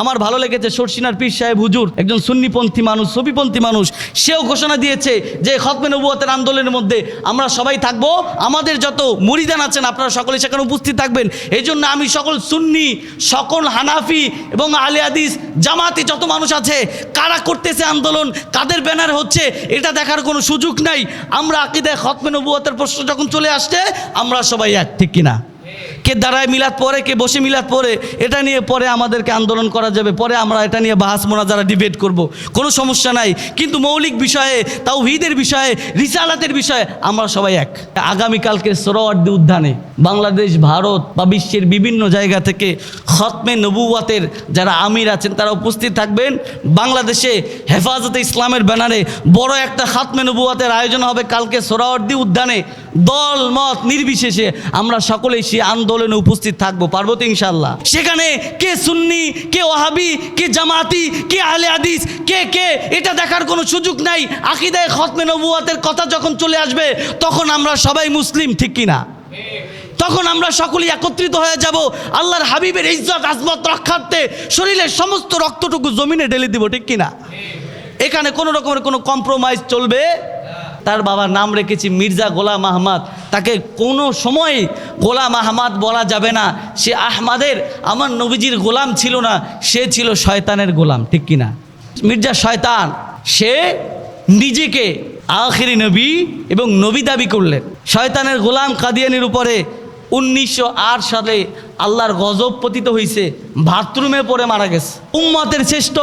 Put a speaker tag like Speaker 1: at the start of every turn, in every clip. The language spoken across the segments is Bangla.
Speaker 1: আমার ভালো লেগেছে সরসিনার পীর সাহেব হুজুর, একজন সুন্নিপন্থী মানুষ সবিপন্থী মানুষ। সেও ঘোষণা দিয়েছে যে খতমে নবুয়তের আন্দোলনের মধ্যে আমরা সবাই থাকব। আমাদের যত মুরিদান আছেন, আপনারা সকলে সেখানে উপস্থিত থাকবেন। এই জন্য আমি সকল সুন্নি, সকল হানাফি এবং আলে আদিস জামাতি যত মানুষ আছে, কারা করতেছে আন্দোলন, কাদের ব্যানার হচ্ছে, এটা দেখার কোনো সুযোগ নাই। আমরা আকিদায় খতমে নবুয়তের প্রশ্ন যখন চলে আসছে, আমরা সবাই এক, ঠিক কিনা? কে দাঁড়ায় মিলাদ পরে কে বসে মিলাদ পরে এটা নিয়ে পরে আমাদেরকে আন্দোলন করা যাবে, পরে আমরা এটা নিয়ে বাহাস মোনাজারা ডিবেট করব। কোনো সমস্যা নাই। কিন্তু মৌলিক বিষয়ে তাও হিদের বিষয়ে, রিসালাতের বিষয়ে আমরা সবাই এক। আগামীকালকে সোরওয়ার্দী উদ্যানে বাংলাদেশ, ভারত বা বিশ্বের বিভিন্ন জায়গা থেকে খতমে নবুয়াতের যারা আমির আছেন, তারা উপস্থিত থাকবেন। বাংলাদেশে হেফাজতে ইসলামের ব্যানারে বড় একটা খাতমে নবুয়াতের আয়োজন হবে কালকে সোরাওয়ার্দী উদ্যানে। দল, মত নির্বিশেষে আমরা সকলেই সেই আন্দোলনে উপস্থিত থাকব, পারব তো ইনশাল্লাহ সেখানে কে সুন্নি, কে ওহাবি কে জামাতি, কে আলে হাদিস, কে কে, এটা দেখার কোনো সুযোগ নাই। আকিদায় খতমে নবুয়াতের কথা যখন চলে আসবে, তখন আমরা সবাই মুসলিম, ঠিক কিনা? তখন আমরা সকলেই একত্রিত হয়ে যাব, আল্লাহর হাবিবের ইজ্জত, আজমত, রক্ষার্থে শরীরের সমস্ত রক্তটুকু জমিনে ঢেলে দিব, ঠিক কিনা? এখানে কোনো রকমের কোনো কম্প্রোমাইজ চলবে তার বাবার নাম রেখেছি মির্জা গোলাম আহমদ। তাকে কোনো সময় গোলাম আহমাদ বলা যাবে না। সে আহমাদের, আমার নবীজির গোলাম ছিল না, সে ছিল শয়তানের গোলাম, ঠিক কিনা? মির্জা শয়তান, সে নিজেকে আখিরি নবী এবং নবী দাবি করলেন। শয়তানের গোলাম কাদিয়ানির উপরে উনিশশো আট সালে আল্লাহর গজব পতিত হয়েছে বাথরুমে পড়ে মারা গেছে। উম্মতের শ্রেষ্ঠ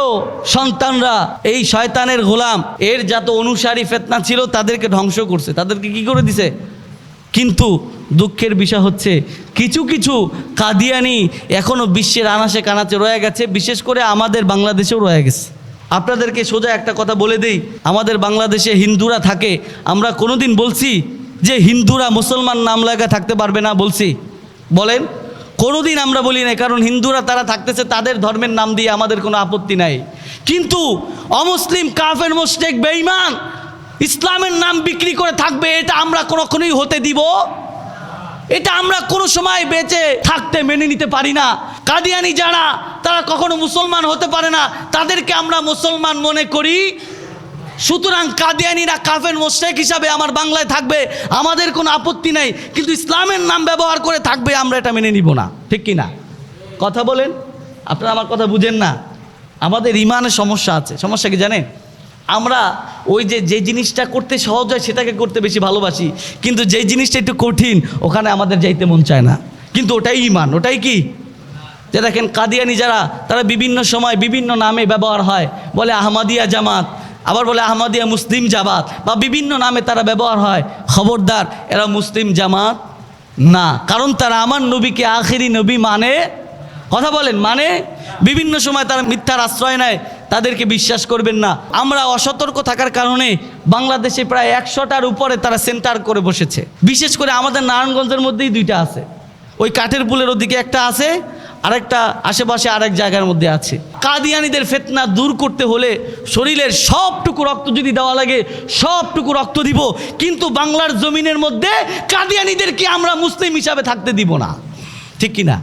Speaker 1: সন্তানরা এই শয়তানের গোলাম, এর যত অনুসারী ফেতনা ছিল তাদেরকে ধ্বংস করছে। তাদেরকে কি করে দিছে? কিন্তু দুঃখের বিষয় হচ্ছে, কিছু কিছু কাদিয়ানি এখনও বিশ্বের আনাসে কানাচে রয়ে গেছে, বিশেষ করে আমাদের বাংলাদেশেও রয়ে গেছে। আপনাদেরকে সোজা একটা কথা বলে দেই, আমাদের বাংলাদেশে হিন্দুরা থাকে, আমরা কোনোদিন বলছি যে হিন্দুরা মুসলমান নাম লাগা থাকতে পারবে না বলছি। বলেন, কোনোদিন আমরা বলি না কারণ হিন্দুরা তারা থাকতেছে তাদের ধর্মের নাম দিয়ে আমাদের কোনো আপত্তি নাই। কিন্তু অমুসলিম, কাফের মোস্টেক বেঈমান ইসলামের নাম বিক্রি করে থাকবে, এটা আমরা কোনোক্ষণই হতে দিব? এটা আমরা কোনো সময় বেঁচে থাকতে মেনে নিতে পারি না। কাদিয়ানি যারা, তারা কখনো মুসলমান হতে পারে না। তাদেরকে আমরা মুসলমান মনে করি সুতরাং কাদিয়ানিরা কাফের মোশেক হিসাবে আমার বাংলায় থাকবে, আমাদের কোনো আপত্তি নাই, কিন্তু ইসলামের নাম ব্যবহার করে থাকবে, আমরা এটা মেনে নিব না। ঠিক কি না কথা বলেন? আপনারা আমার কথা বুঝেন না? আমাদের ইমানের সমস্যা আছে। সমস্যা কি জানেন? আমরা ওই যে যে জিনিসটা করতে সহজ হয়, সেটাকে করতে বেশি ভালোবাসি, কিন্তু যেই জিনিসটা একটু কঠিন, ওখানে আমাদের যাইতে মন চায় না। কিন্তু ওটাই ইমান, ওটাই কি? যে দেখেন কাদিয়ানি যারা, তারা বিভিন্ন সময় বিভিন্ন নামে ব্যবহার হয়। বলে আহমাদিয়া জামাত আবার বলে আহমাদিয়া মুসলিম জামাত বা বিভিন্ন নামে তারা ব্যবহার হয়। খবরদার, এরা মুসলিম জামাত না। কারণ তারা আমার নবীকে আখেরি নবী মানে কথা বলেন মানে বিভিন্ন সময় তারা মিথ্যার আশ্রয় নেয়, তাদেরকে বিশ্বাস করবেন না। আমরা অসতর্ক থাকার কারণে বাংলাদেশে প্রায় একশোটার উপরে তারা সেন্টার করে বসেছে। বিশেষ করে আমাদের নারায়ণগঞ্জের মধ্যেই দুইটা আছে। ওই কাঠের পুলের ওদিকে একটা আছে আরেকটা আশেপাশে আরেক জায়গার মধ্যে আছে। কাদিয়ানিদের ফেতনা দূর করতে হলে শরীরের সবটুকু রক্ত যদি দেওয়া লাগে, সবটুকু রক্ত দিব। কিন্তু বাংলার জমিনের মধ্যে কাদিয়ানিদেরকে আমরা মুসলিম হিসাবে থাকতে দিব না। ঠিক কি না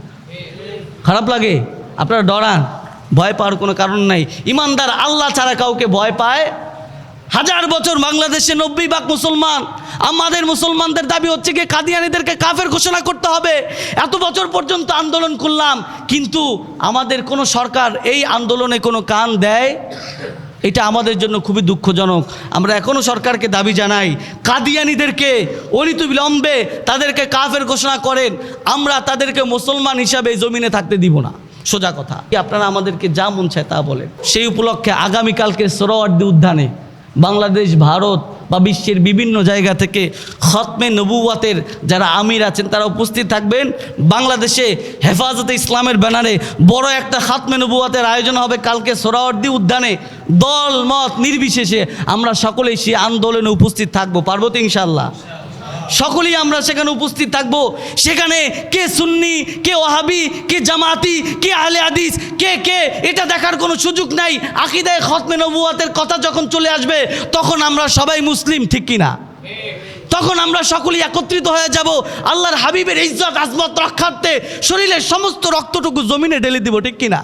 Speaker 1: খারাপ লাগে? আপনারা ডরান। ভয় পাওয়ার কোনো কারণ নাই। ইমানদার আল্লাহ ছাড়া কাউকে ভয় পায়? হাজার বছর বাংলাদেশে নব্বই ভাগ মুসলমান আমাদের মুসলমানদের দাবি হচ্ছে কি কাদিয়ানিদেরকে কাফের ঘোষণা করতে হবে। এত বছর পর্যন্ত আন্দোলন করলাম, কিন্তু আমাদের কোনো সরকার এই আন্দোলনে কোনো কান দেয়? এটা আমাদের জন্য খুবই দুঃখজনক। আমরা এখনও সরকারকে দাবি জানাই, কাদিয়ানিদেরকে অনিত বিলম্বে তাদেরকে কাফের ঘোষণা করেন, আমরা তাদেরকে মুসলমান হিসাবে জমিনে থাকতে দিব না। সোজা কথা। আপনারা আমাদেরকে যা মন চায় তা বলেন। সেই উপলক্ষে আগামীকালকে সোরওয়ার্দী উদ্যানে বাংলাদেশ, ভারত বা বিশ্বের বিভিন্ন জায়গা থেকে খতমে নবুয়াতের যারা আমির আছেন, তারা উপস্থিত থাকবেন। বাংলাদেশে হেফাজতে ইসলামের ব্যানারে বড় একটা খাতমে নবুয়াতের আয়োজন হবে কালকে সোরাওয়ার্দি উদ্যানে। দল মত নির্বিশেষে আমরা সকলেই সেই আন্দোলনে উপস্থিত থাকব। পার্বতী ইনশাল্লাহ সকলেই আমরা সেখানে উপস্থিত থাকব। সেখানে কে সুন্নি, কে ওহাবি কে জামাতি, কে আলে হাদিস, কে কে, এটা দেখার কোনো সুযোগ নাই। আকিদায় খতমে নবুয়াতের কথা যখন চলে আসবে, তখন আমরা সবাই মুসলিম, ঠিক কিনা? তখন আমরা সকলেই একত্রিত হয়ে যাব, আল্লাহর হাবিবের ইজ্জত, আজমত, রক্ষার্থে শরীরের সমস্ত রক্তটুকু জমিনে ঢেলে দিব, ঠিক কিনা?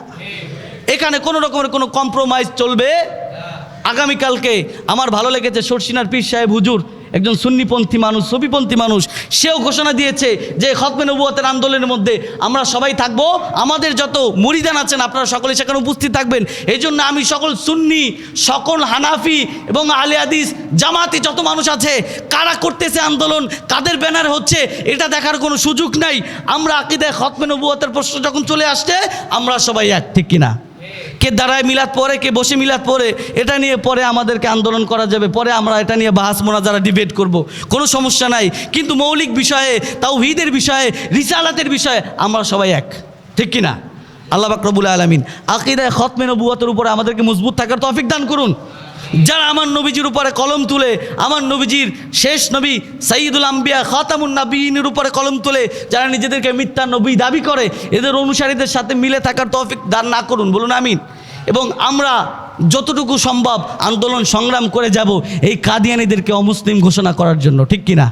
Speaker 1: এখানে কোনো রকমের কোনো কম্প্রোমাইজ চলবে? আগামীকালকে আমার ভালো লেগেছে সরসিনার পীর সাহেব, হুজুর একজন সুন্নিপন্থী মানুষ সবিপন্থী মানুষ, সেও ঘোষণা দিয়েছে যে খতমে নবুয়তের আন্দোলনের মধ্যে আমরা সবাই থাকব, আমাদের যত মুরিদান আছেন আপনারা সকলে সেখানে উপস্থিত থাকবেন। এই জন্য আমি সকল সুন্নি, সকল হানাফি এবং আলে আদিস জামাতি যত মানুষ আছে, কারা করতেছে আন্দোলন, কাদের ব্যানার হচ্ছে, এটা দেখার কোনো সুযোগ নাই। আমরা আকিদায় খতমে নবুয়তের প্রশ্ন যখন চলে আসছে, আমরা সবাই এক, ঠিক কিনা? কে দাঁড়ায় মিলাদ পরে কে বসে মিলাদ পরে এটা নিয়ে পরে আমাদেরকে আন্দোলন করা যাবে, পরে আমরা এটা নিয়ে বাহাস মোনা যারা ডিবেট করব। কোনো সমস্যা নাই। কিন্তু মৌলিক বিষয়ে তাও হিদের বিষয়ে, রিসালাতের বিষয়ে আমরা সবাই এক। ঠিক কিনা আল্লাহ বাকরবুল আলমিন আকিদায় খতমে নবুয়াতের উপরে আমাদেরকে মজবুত থাকার তফিক দান করুন। যারা আমার নবীজির উপরে কলম তুলে, আমার নবীজির শেষ নবী সাইদুল আম্বিয়া খতামুন নবীনের উপরে কলম তুলে, যারা নিজেদেরকে মিথ্যা নবী দাবি করে, এদের অনুসারীদের সাথে মিলে থাকার তফিক দান না করুন, বলুন আমি এবং আমরা যতটুকু সম্ভব আন্দোলন সংগ্রাম করে যাব এই কাদিয়ানিদেরকে অমুসলিম ঘোষণা করার জন্য, ঠিক কিনা?